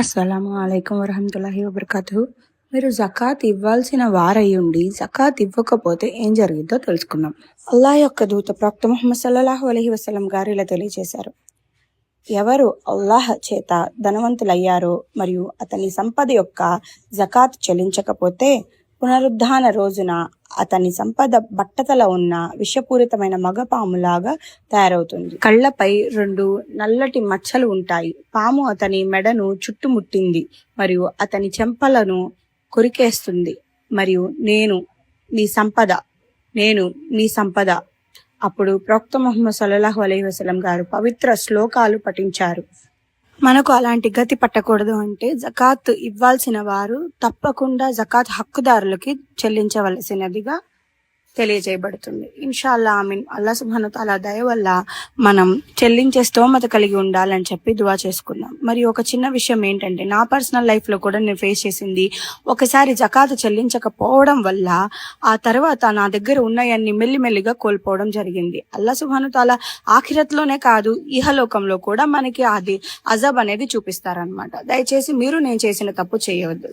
అస్సలాము అలైకుం వరహమతుల్లాహి వబర్కాతు మీరు జకాత్ ఇవ్వాల్సిన వారై ఉండి జకాత్ ఇవ్వకపోతే ఏం జరిగిందో తెలుసుకుందాం. అల్లా యొక్క దూత ప్రవక్త ముహమ్మద్ సల్లాహు అలహి వసలం గారు ఇలా తెలియజేశారు. ఎవరు అల్లాహ్ చేత ధనవంతులయ్యారో మరియు అతని సంపద యొక్క జకాత్ చెల్లించకపోతే పునరుద్ధాన రోజున అతని సంపద బట్టతల ఉన్న విషపూరితమైన మగపాములాగా తయారవుతుంది. కళ్ళపై రెండు నల్లటి మచ్చలు ఉంటాయి. పాము అతని మెడను చుట్టుముట్టింది మరియు అతని చెంపలను కొరికేస్తుంది. మరియు నేను నీ సంపద నేను నీ సంపద. అప్పుడు ప్రవక్త మొహమ్మద్ సల్లాహు అలైహి వసలం గారు పవిత్ర శ్లోకాలు పఠించారు. మనకు అలాంటి గతి పట్టకూడదు అంటే జకాత్ ఇవ్వాల్సిన వారు తప్పకుండా జకాత్ హక్కుదారులకి చెల్లించవలసినదిగా తెలియజేయబడుతుంది. ఇన్షాల్లా మీన్ అల్లా సుబ్హాను తాలా దయ వల్ల మనం చెల్లించే స్తోమత కలిగి ఉండాలని చెప్పి దువా చేసుకుందాం మరి ఒక చిన్న విషయం ఏంటంటే నా పర్సనల్ లైఫ్లో కూడా నేను ఫేస్ చేసింది ఒకసారి జకాతు చెల్లించకపోవడం వల్ల ఆ తర్వాత నా దగ్గర ఉన్నాయన్ని మెల్లిమెల్లిగా కోల్పోవడం జరిగింది. అల్లా సుబ్హాను తాలా ఆఖిరత్లోనే కాదు ఇహలోకంలో కూడా మనకి అది అజబ్ అనేది చూపిస్తారనమాట దయచేసి మీరు నేను చేసిన తప్పు చేయవద్దు.